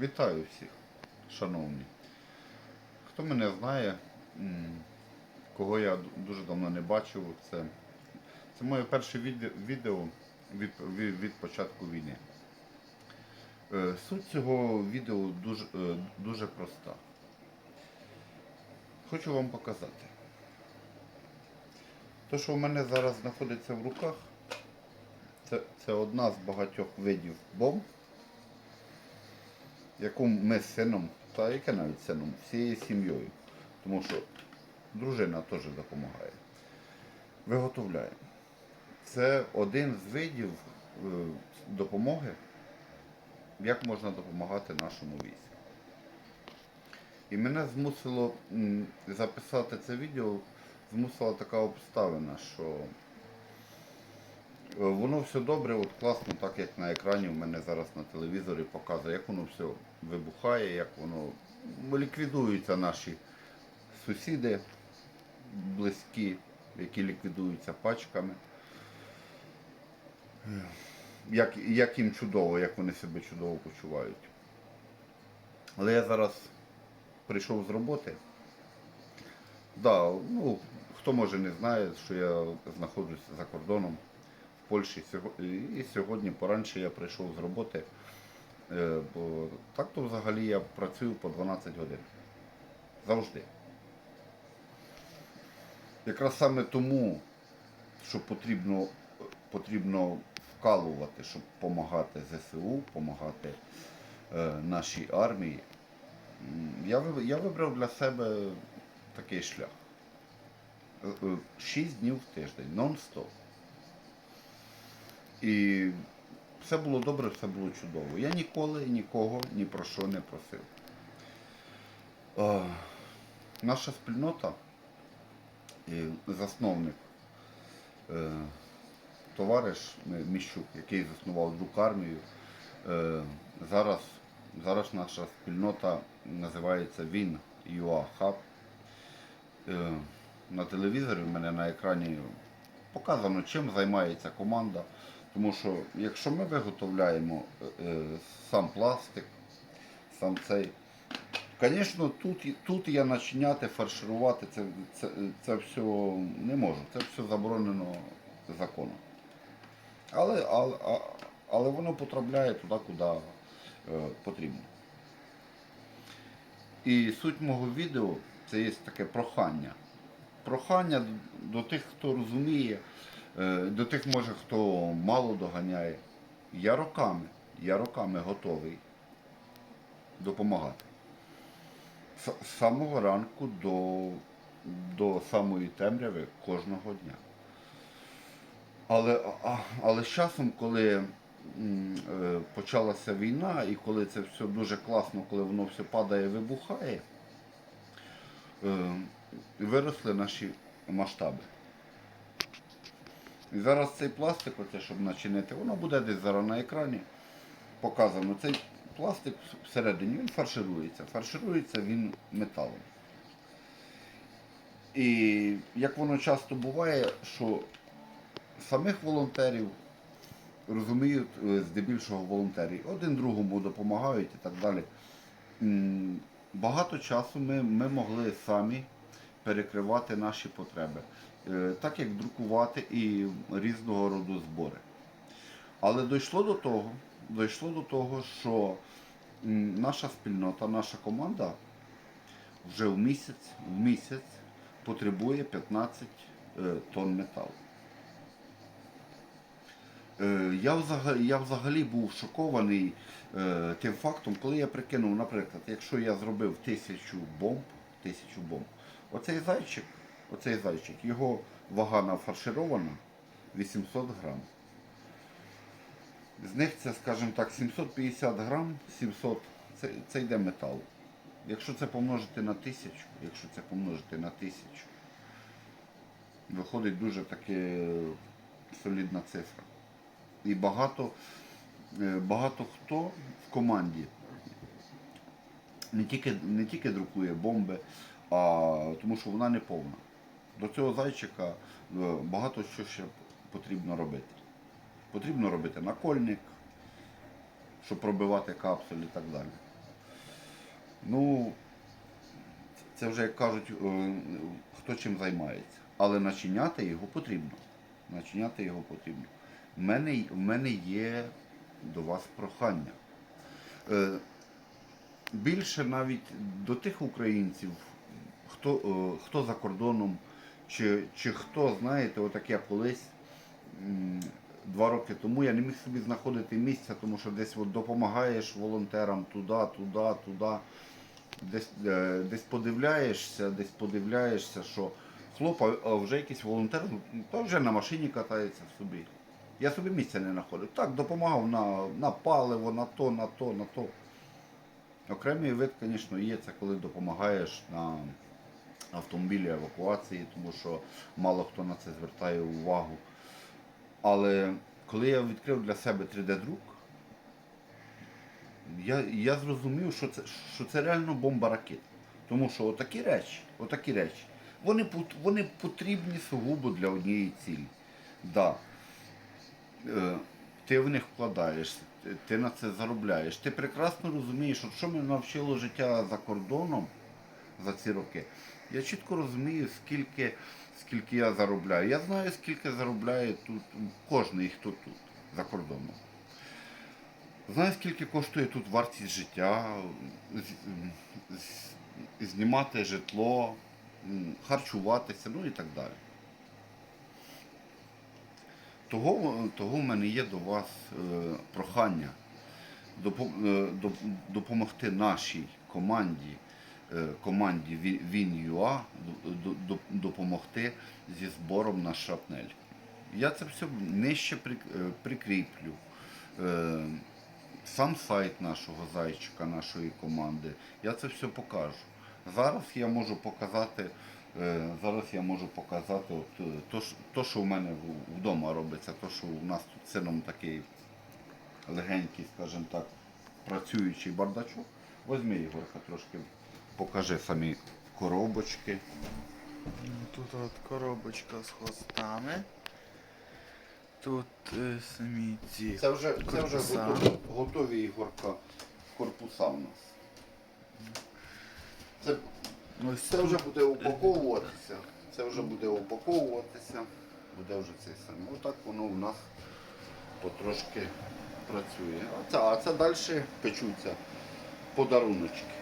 Вітаю всіх, шановні. Хто мене знає, кого я дуже давно не бачив, це, це моє перше відео від, від, від початку війни. Е, Суть цього відео дуже, е, дуже проста. Хочу вам показати. Те, що в мене зараз знаходиться в руках, це, це одна з багатьох видів бомб, яку ми з сином, та яке навіть сином, всією сім'єю, тому що дружина теж допомагає. Виготовляємо. Це один з видів е, допомоги, як можна допомагати нашому війську. І мене змусило записати це відео, змусила така обставина, що воно все добре, от класно, так як на екрані в мене зараз на телевізорі показує, як воно все вибухає, як воно ліквідуються наші сусіди близькі, які ліквідуються пачками. Е, Як, як їм чудово, як вони себе чудово почувають. Але я зараз прийшов з роботи. Да, ну, хто може не знає, що я знаходжусь за кордоном Польщі. І сьогодні поранше я прийшов з роботи. Е, Бо так то взагалі я працюю по 12 годин. Завжди. Якраз саме тому, що потрібно, потрібно вкалувати, щоб допомагати ЗСУ, допомагати е, нашій армії. Я, я вибрав для себе такий шлях. Е, Шість днів в тиждень, нон-стоп. І все було добре, все було чудово. Я ніколи нікого ні про що не просив. Е, Наша спільнота, і засновник, е, товариш е, Міщук, який заснував друкармію, е, зараз, зараз наша спільнота називається Він Hub. Е, На телевізорі в мене на екрані показано, чим займається команда. Тому що якщо ми виготовляємо е, е, сам пластик, сам цей, звісно, тут, тут я начиняти, фарширувати, це, це, це все не можу. Це все заборонено законом. Але, але, але воно потрапляє туди, куди е, потрібно. І суть мого відео це є таке прохання. Прохання до тих, хто розуміє, до тих, може, хто мало доганяє. Я роками, я роками готовий допомагати. З самого ранку до, до самої темряви кожного дня. Але, але з часом, коли е, почалася війна і коли це все дуже класно, коли воно все падає, вибухає, е, виросли наші масштаби. І зараз цей пластик, оце, щоб начинити, воно буде десь зараз на екрані показано. Цей пластик всередині він фарширується. Фарширується він металом. І як воно часто буває, що самих волонтерів розуміють е, здебільшого волонтерів, один другому допомагають і так далі. Багато часу ми, ми могли самі перекривати наші потреби, так як друкувати і різного роду збори. Але дійшло до того, дійшло до того, що наша спільнота, наша команда вже в місяць, в місяць потребує 15 е, тонн металу. Е, Я взагалі, я взагалі був шокований е, тим фактом, коли я прикинув, наприклад, якщо я зробив тисячу бомб, тисячу бомб, оцей зайчик, оцей зайчик, його вага нафарширована 800 грам. З них це, скажімо так, 750 грам, 700, це, це йде метал. Якщо це помножити на тисячу, якщо це помножити на тисячу, виходить дуже таки солідна цифра. І багато, е, багато хто в команді не тільки, не тільки друкує бомби, а тому що вона не повна. До цього зайчика е, багато що ще потрібно робити. Потрібно робити накольник, щоб пробивати капсуль і так далі. Ну, це вже як кажуть, е, хто чим займається. Але начиняти його потрібно. Начиняти його потрібно. У мене, в мене є до вас прохання. Е, Більше навіть до тих українців, хто, хто за кордоном, чи, чи хто, знаєте, отак я колись два роки тому я не міг собі знаходити місця, тому що десь от допомагаєш волонтерам туди, туди, туди. Десь, е, десь подивляєшся, десь подивляєшся, що хлоп, а- а вже якийсь волонтер, ну, то вже на машині катається собі. Я собі місця не знаходив. Так, допомагав на, на паливо, на то, на то, на то. Окремий вид, звісно, є, це коли допомагаєш на автомобілі евакуації, тому що мало хто на це звертає увагу. Але коли я відкрив для себе 3D-друк, я, я зрозумів, що це, що це реально бомба ракет. Тому що отакі речі, отакі речі, вони, вони потрібні сугубо для однієї цілі. Да. Е, Ти в них вкладаєшся, ти, на це заробляєш. Ти прекрасно розумієш, що мене навчило життя за кордоном за ці роки. Я чітко розумію, скільки, скільки я заробляю. Я знаю, скільки заробляє тут кожен, хто тут, за кордоном. Знаю, скільки коштує тут вартість життя, знімати житло, харчуватися, ну і так далі. Того, того в мене є до вас е, прохання е, доп- допомогти нашій команді, команді Він.ЮА до- до- допомогти зі збором на шрапнель. Я це все нижче е, прикріплю. Е, Сам сайт нашого зайчика, нашої команди, я це все покажу. Зараз я можу показати, е, зараз я можу показати от, е, то, що- в мене вдома робиться, то, що у нас тут сином такий легенький, скажімо так, працюючий бардачок. Возьми Ігорка трошки, покажи самі коробочки. Тут от коробочка з хвостами. Тут е, самі ці. Це вже, це вже Корпуса. готові, готові Ігорка корпуса у нас. Це Ось Це вже буде упаковуватися. Це вже буде упаковуватися. Буде вже цей самий. Отак воно у нас потрошки працює. А це, а це далі печуться подаруночки.